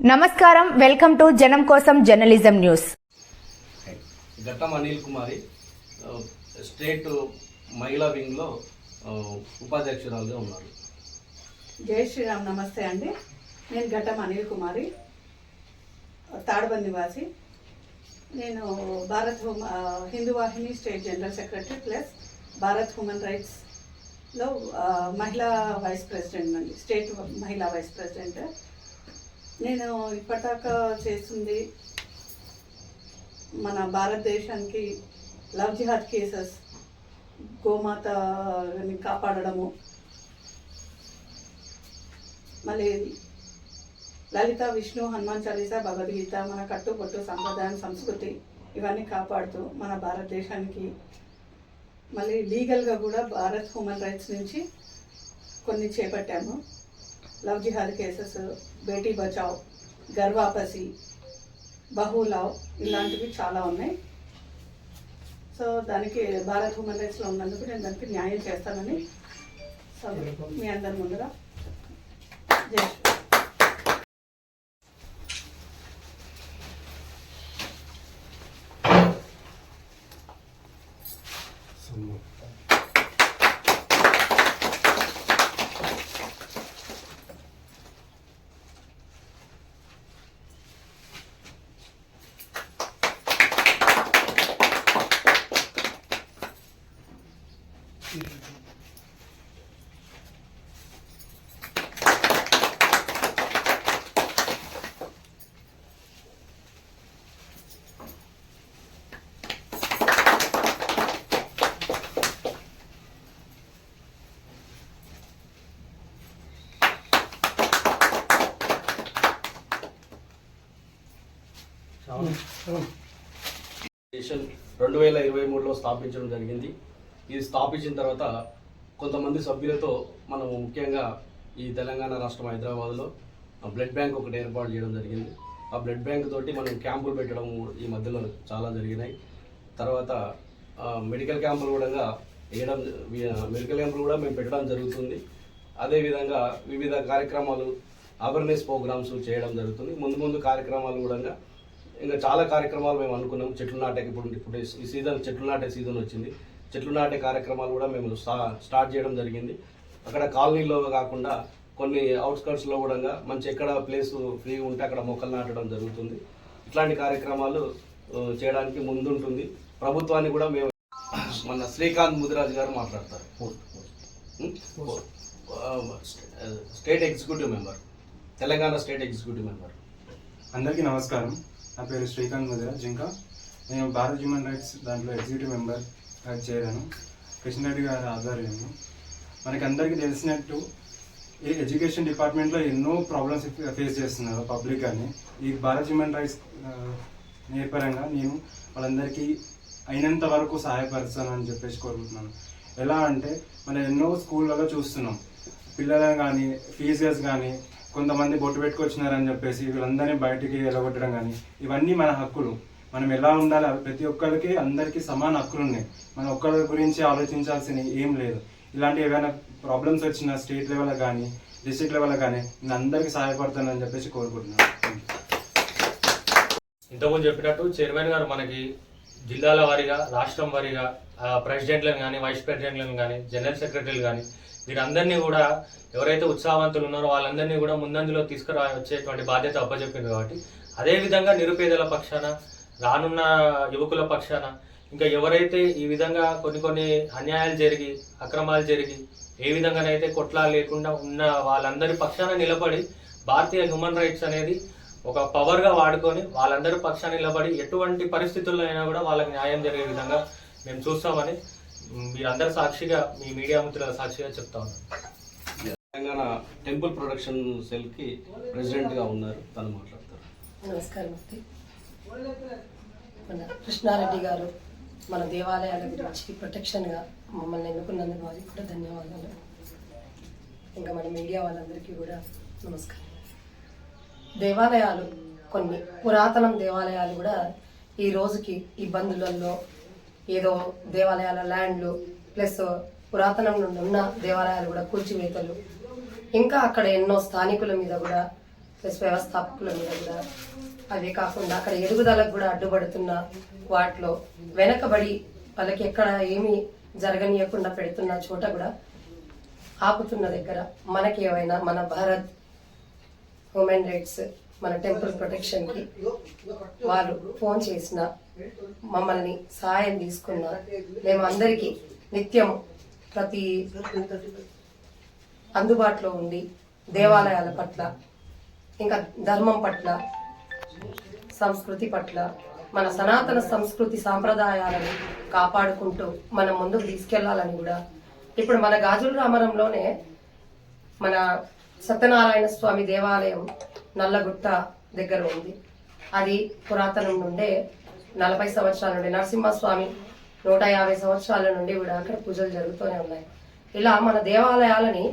నమస్కారం. Welcome to జనం కోసం జర్నలిజం న్యూస్. ఘట్టం అనిల్ కుమారి స్టేట్ మహిళా వింగ్లో ఉపాధ్యక్షురాలుగా ఉన్నారు. జై శ్రీరామ్ నమస్తే అండి. నేను ఘట్టం అనిల్ కుమారి తాడబంది నివాసి నేను Bharat Hindu Vahini state general secretary plus Bharat human రైట్స్లో ఆ, మహిళా వైస్ ప్రెసిడెంట్ అండి స్టేట్ మహిళా వైస్ ప్రెసిడెంట్. నేను ఇప్పటిదాకా చేస్తుంది మన భారతదేశానికి లవ్ జిహాద్ కేసెస్ గోమాతని కాపాడడము మళ్ళీ లలిత విష్ణు హనుమాన్ చాలీసా భగవద్గీత మన కట్టుబొట్టు సంప్రదాయం సంస్కృతి ఇవన్నీ కాపాడుతూ మన భారతదేశానికి మళ్ళీ లీగల్గా కూడా భారత్ హ్యూమన్ రైట్స్ నుంచి కొన్ని చేపట్టాము. Love jihad cases Beti Bachao Gharwapsi బహులావ్ ఇలాంటివి చాలా ఉన్నాయి. సో దానికి భారత్ హ్యూమన్ రైట్స్లో ఉన్నందుకు నేను దానికి న్యాయం చేస్తానని సో మీ అందరి ముందుగా జై రెండు వేల ఇరవై మూడులో స్థాపించడం జరిగింది. ఇది స్థాపించిన తర్వాత కొంతమంది సభ్యులతో మనం ముఖ్యంగా ఈ తెలంగాణ రాష్ట్రం హైదరాబాద్లో బ్లడ్ బ్యాంక్ ఒకటి ఏర్పాటు చేయడం జరిగింది. ఆ బ్లడ్ బ్యాంక్ తోటి మనం క్యాంపులు పెట్టడం ఈ మధ్యలో చాలా జరిగినాయి. తర్వాత మెడికల్ క్యాంపులు కూడా వేయడం మెడికల్ క్యాంపులు కూడా మేము పెట్టడం జరుగుతుంది. అదేవిధంగా వివిధ కార్యక్రమాలు అవేర్నెస్ ప్రోగ్రామ్స్ చేయడం జరుగుతుంది. ముందు ముందు కార్యక్రమాలు కూడా ఇంకా చాలా కార్యక్రమాలు మేము అనుకున్నాం. చెట్లు నాటే ఇప్పుడు ఇప్పుడు ఈ సీజన్ చెట్లు నాటే సీజన్ వచ్చింది. చెట్లు నాటే కార్యక్రమాలు కూడా మేము స్టా- స్టార్ట్ చేయడం జరిగింది. అక్కడ కాలనీలో కాకుండా కొన్ని అవుట్స్కర్ట్స్లో కూడా మంచి ఎక్కడ ప్లేస్ ఫ్రీ ఉంటే అక్కడ మొక్కలు నాటడం జరుగుతుంది. ఇట్లాంటి కార్యక్రమాలు చేయడానికి ముందుంటుంది. ప్రభుత్వాన్ని కూడా మేము మన శ్రీకాంత్ ముదిరాజు గారు మాట్లాడతారు. State executive member. Telangana state executive member. అందరికీ నమస్కారం. నా పేరు శ్రీకాంత్ ముదిరాజ్ ఇంకా. నేను భారత్ హ్యూమన్ రైట్స్ దాంట్లో ఎగ్జిక్యూటివ్ మెంబర్. చేరాను కృష్ణారెడ్డి గారి ఆధ్వర్యంలో. మనకి అందరికీ తెలిసినట్టు ఈ ఎడ్యుకేషన్ డిపార్ట్మెంట్లో ఎన్నో ప్రాబ్లమ్స్ ఫేస్ చేస్తున్నారు పబ్లిక్ కానీ ఈ భారత్ హ్యూమన్ రైట్స్ నేర్పరంగా నేను వాళ్ళందరికీ అయినంత వరకు సహాయపరుస్తానని చెప్పేసి కోరుకుంటున్నాను. ఎలా అంటే మనం ఎన్నో స్కూళ్ళలో చూస్తున్నాం. పిల్లలను కానీ ఫీజర్స్ కానీ కొంతమంది బొట్టు పెట్టుకొచ్చినారని చెప్పేసి వీళ్ళందరినీ బయటికి వెళ్ళగొట్టడం కానీ ఇవన్నీ మన హక్కులు. మనం ఎలా ఉండాలి? ప్రతి ఒక్కరికి అందరికీ సమాన హక్కులు ఉన్నాయి. మనం ఒక్కరి గురించి ఆలోచించాల్సిన ఏం లేదు. ఇలాంటి ఏవైనా ప్రాబ్లమ్స్ వచ్చినా స్టేట్ లెవెల్ కానీ డిస్ట్రిక్ట్ లెవెల్ కానీ నేను అందరికీ సహాయపడుతానని చెప్పేసి కోరుకుంటున్నాను. ఇంతకుముందు చెప్పినట్టు చైర్మన్ గారు మనకి జిల్లాల వారీగా రాష్ట్రం వారీగా ప్రెసిడెంట్లను కానీ వైస్ ప్రెసిడెంట్లను కానీ జనరల్ సెక్రటరీలు కానీ వీరందరినీ కూడా ఎవరైతే ఉత్సాహవంతులు ఉన్నారో వాళ్ళందరినీ కూడా ముందంజలో తీసుకురా వచ్చేటువంటి బాధ్యత అప్పచెప్పింది కాబట్టి అదేవిధంగా నిరుపేదల పక్షాన రానున్న యువకుల పక్షాన ఇంకా ఎవరైతే ఈ విధంగా కొన్ని కొన్ని అన్యాయాలు జరిగి అక్రమాలు జరిగి ఏ విధంగానైతే కొట్లా లేకుండా ఉన్న వాళ్ళందరి పక్షాన నిలబడి భారతీయ హ్యూమన్ రైట్స్ అనేది ఒక పవర్గా వాడుకొని వాళ్ళందరి పక్షాన నిలబడి ఎటువంటి పరిస్థితుల్లో అయినా కూడా వాళ్ళకి న్యాయం జరిగే విధంగా మేము చూస్తామని మ్, మీరందరి సాక్షిగా మీ మీడియా మిత్రుల సాక్షిగా చెప్తా ఉన్నాను తెలంగాణ టెంపుల్ ప్రొడక్షన్ సెల్కి ప్రెసిడెంట్గా ఉన్నారు తను మాట్లాడతారు. నమస్కారం మన కృష్ణారెడ్డి గారు మన దేవాలయాల గురించి ప్రొటెక్షన్గా మమ్మల్ని ఎన్నుకున్నందుకు వారికి కూడా ధన్యవాదాలు. ఇంకా మన మీడియా వాళ్ళందరికీ కూడా నమస్కారం. దేవాలయాలు కొన్ని పురాతనం దేవాలయాలు కూడా ఈ రోజుకి ఇబ్బందులలో ఏదో దేవాలయాల ల్యాండ్లు ప్లస్ పురాతనం నుండి ఉన్న దేవాలయాలు కూడా కూల్చివేతలు. ఇంకా అక్కడ ఎన్నో స్థానికుల మీద కూడా ప్లస్ వ్యవస్థాపకుల మీద కూడా అవే కాకుండా అక్కడ ఎదుగుదలకు కూడా అడ్డుపడుతున్న వాటిలో వెనకబడి వాళ్ళకి ఎక్కడ ఏమి జరగనీయకుండా పెడుతున్న చోట కూడా ఆపుతున్న దగ్గర మనకి ఏమైనా మన భారత్ హ్యూమన్ రైట్స్ మన టెంపుల్ ప్రొటెక్షన్కి వాళ్ళు ఫోన్ చేసిన మమ్మల్ని సహాయం తీసుకున్న మేము అందరికీ నిత్యం ప్రతి అందుబాటులో ఉండి దేవాలయాల పట్ల ఇంకా ధర్మం పట్ల సంస్కృతి పట్ల మన సనాతన సంస్కృతి సాంప్రదాయాలను కాపాడుకుంటూ మనం ముందుకు తీసుకెళ్ళాలని కూడా. ఇప్పుడు మన గాజుల రామరంలోనే మన సత్యనారాయణ స్వామి దేవాలయం నల్లగుట్ట దగ్గర ఉంది. అది పురాతనం నుండే నలభై సంవత్సరాల నుండి నరసింహస్వామి నూట యాభై సంవత్సరాల నుండి కూడా అక్కడ పూజలు జరుగుతూనే ఉన్నాయి. ఇలా మన దేవాలయాలని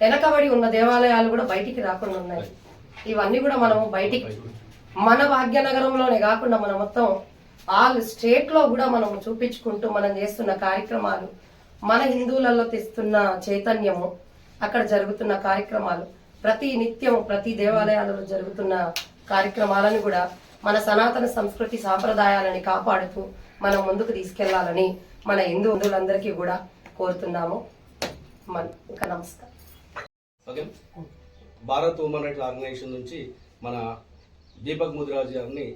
వెనకబడి ఉన్న దేవాలయాలు కూడా బయటికి రాకుండా ఉన్నాయి. ఇవన్నీ కూడా మనము బయటికి మన భాగ్యనగరంలోనే కాకుండా మన మొత్తం ఆల్ స్టేట్లో కూడా మనం చూపించుకుంటూ మనం చేస్తున్న కార్యక్రమాలు మన హిందువులలో తెస్తున్న చైతన్యము అక్కడ జరుగుతున్న కార్యక్రమాలు ప్రతి నిత్యం ప్రతి దేవాలయాలలో జరుగుతున్న కార్యక్రమాలను కూడా మన సనాతన సంస్కృతి సాంప్రదాయాలని కాపాడుతూ మనం ముందుకు తీసుకెళ్ళాలని మన హిందూ హిందువులందరికీ కూడా కోరుతున్నాము. మన ఇంకా నమస్కారం. భారత్ ఉమెన్ రైట్స్ ఆర్గనైజేషన్ నుంచి మన దీపక్ ముదిరాజ్ గారిని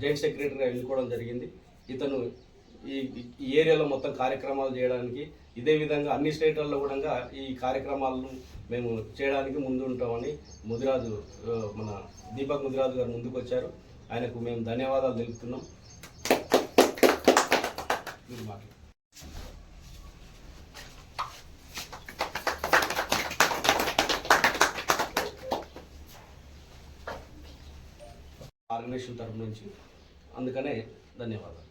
జాయింట్ సెక్రటరీగా ఎన్నుకోవడం జరిగింది. ఇతను ఈ ఈ ఏరియాలో మొత్తం కార్యక్రమాలు చేయడానికి ఇదే విధంగా అన్ని స్టేట్లలో కూడా ఈ కార్యక్రమాలను మేము చేయడానికి ముందు ఉంటామని ముదిరాజు మన దీపక్ ముదిరాజు గారు ముందుకు వచ్చారు. ఆయనకు మేము ధన్యవాదాలు తెలుపుతున్నాం. ఆర్గనైజేషన్ తరపు నుంచి. అందుకనే ధన్యవాదాలు.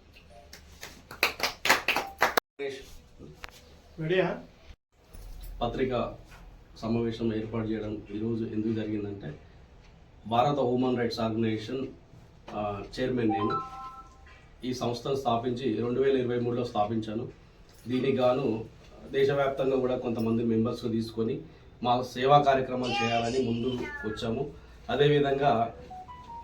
పత్రికా సమావేశం ఏర్పాటు చేయడం ఈరోజు ఎందుకు జరిగిందంటే భారత హ్యూమన్ రైట్స్ ఆర్గనైజేషన్ చైర్మన్ నేను ఈ సంస్థను స్థాపించి రెండు వేల ఇరవై మూడులో స్థాపించాను. దీనికి గాను దేశవ్యాప్తంగా కూడా కొంతమంది మెంబర్స్ తీసుకొని మా సేవా కార్యక్రమాలు చేయాలని ముందు వచ్చాము. అదేవిధంగా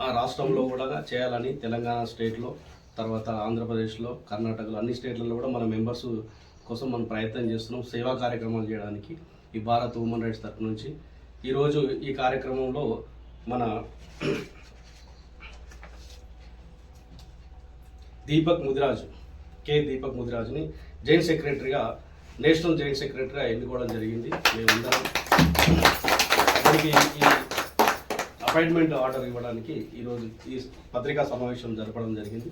ఆ రాష్ట్రంలో కూడా చేయాలని తెలంగాణ స్టేట్లో తర్వాత ఆంధ్రప్రదేశ్లో కర్ణాటకలో అన్ని స్టేట్లలో కూడా మన మెంబర్స్ కోసం మనం ప్రయత్నం చేస్తున్నాం సేవా కార్యక్రమాలు చేయడానికి ఈ భారత్ ఉమెన్ రైట్స్ తరఫు నుంచి. ఈరోజు ఈ కార్యక్రమంలో మన దీపక్ ముదిరాజు కె దీపక్ ముదిరాజుని జాయింట్ సెక్రటరీగా నేషనల్ జాయింట్ సెక్రటరీగా ఎన్నుకోవడం జరిగింది. మేమందరం. అతనికి ఈ అపాయింట్మెంట్ ఆర్డర్ ఇవ్వడానికి ఈరోజు ఈ పత్రికా సమావేశం జరపడం జరిగింది.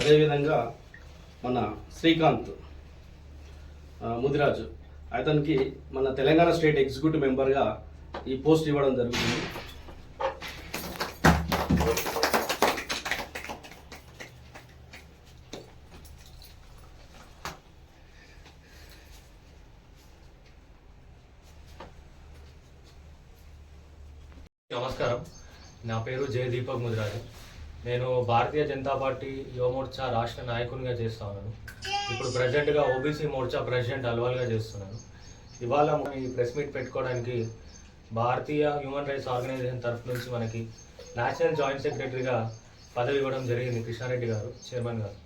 అదేవిధంగా మన శ్రీకాంత్ ముదిరాజు అతనికి మన తెలంగాణ స్టేట్ ఎగ్జిక్యూటివ్ మెంబర్గా ఈ పోస్ట్ ఇవ్వడం జరుగుతుంది. నమస్కారం. నా పేరు జయ దీపక్ ముదిరాజు. నేను భారతీయ జనతా పార్టీ యువ మోర్చా రాష్ట్ర నాయకునిగా చేస్తా ఉన్నాను. ఇప్పుడు ప్రజెంట్గా ఓబీసీ మోర్చా ప్రెసిడెంట్ అల్వాల్గా చేస్తున్నాను. ఇవాళ మనం ఈ ప్రెస్ మీట్ పెట్టుకోవడానికి భారతీయ హ్యూమన్ రైట్స్ ఆర్గనైజేషన్ తరఫు నుంచి మనకి నేషనల్ జాయింట్ సెక్రటరీగా పదవి ఇవ్వడం జరిగింది కృష్ణారెడ్డి గారు చైర్మన్ గారు.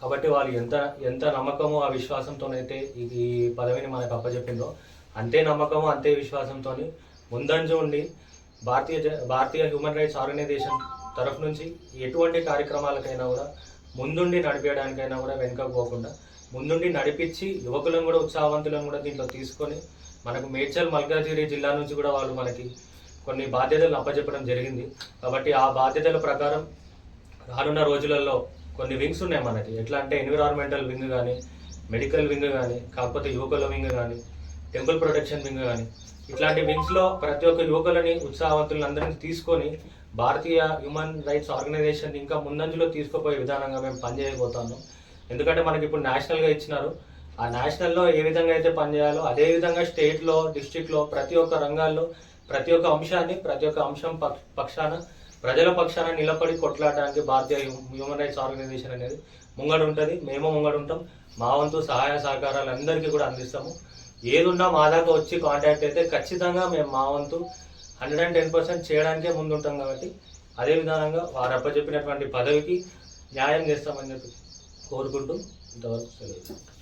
కాబట్టి వాళ్ళు ఎంత ఎంత నమ్మకమో ఆ విశ్వాసంతోనైతే ఈ పదవిని మనకు అప్పచెప్పిందో అంతే నమ్మకము అంతే విశ్వాసంతో ముందంజ ఉండి భారతీయ జ- భారతీయ హ్యూమన్ రైట్స్ ఆర్గనైజేషన్ తరఫు నుంచి ఎటువంటి కార్యక్రమాలకైనా కూడా ముందుండి నడిపేయడానికైనా కూడా వెనుక పోకుండా ముందుండి నడిపించి యువకులను కూడా ఉత్సాహవంతులను కూడా దీంట్లో తీసుకొని మనకు మేడ్చల్ మల్కాజిగిరి జిల్లా నుంచి కూడా వాళ్ళు మనకి కొన్ని బాధ్యతలు అప్పచెప్పడం జరిగింది. కాబట్టి ఆ బాధ్యతల ప్రకారం రానున్న రోజులలో కొన్ని వింగ్స్ ఉన్నాయి మనకి. ఎట్లా అంటే ఎన్విరాన్మెంటల్ వింగ్ కానీ మెడికల్ వింగ్ కానీ కాకపోతే యువకుల వింగ్ కానీ టెంపుల్ ప్రొటెక్షన్ వింగ్ కానీ ఇట్లాంటి వింగ్స్లో ప్రతి ఒక్క యువకులని ఉత్సాహవంతులను అందరినీ తీసుకొని భారతీయ హ్యూమన్ రైట్స్ ఆర్గనైజేషన్ ఇంకా ముందంజలో తీసుకుపోయే విధానంగా మేము పనిచేయబోతున్నాం. ఎందుకంటే మనకి ఇప్పుడు నేషనల్గా ఇచ్చినారు. ఆ నేషనల్లో ఏ విధంగా అయితే పనిచేయాలో అదే విధంగా స్టేట్లో డిస్ట్రిక్ట్లో ప్రతి ఒక్క రంగాల్లో ప్రతి ఒక్క అంశాన్ని ప్రతి ఒక్క అంశం పక్ష- పక్షాన ప్రజల పక్షాన నిలబడి కొట్లాడడానికి భారతీయ హ్యూమన్ రైట్స్ ఆర్గనైజేషన్ అనేది ముంగడు ఉంటుంది. మేము ముంగడు ఉంటాం. మా వంతు సహాయ సహకారాలు అందరికీ కూడా అందిస్తాము. ఏదున్నా మా దాకా వచ్చి కాంటాక్ట్ అయితే ఖచ్చితంగా మేము మా వంతు హండ్రెడ్ అండ్ టెన్ పర్సెంట్ చేయడానికే ముందుంటాం కాబట్టి అదే విధానంగా వారు అప్పచెప్పినటువంటి పదవికి న్యాయం చేస్తామని చెప్పి కోరుకుంటూ ఇంతవరకు సెలవు.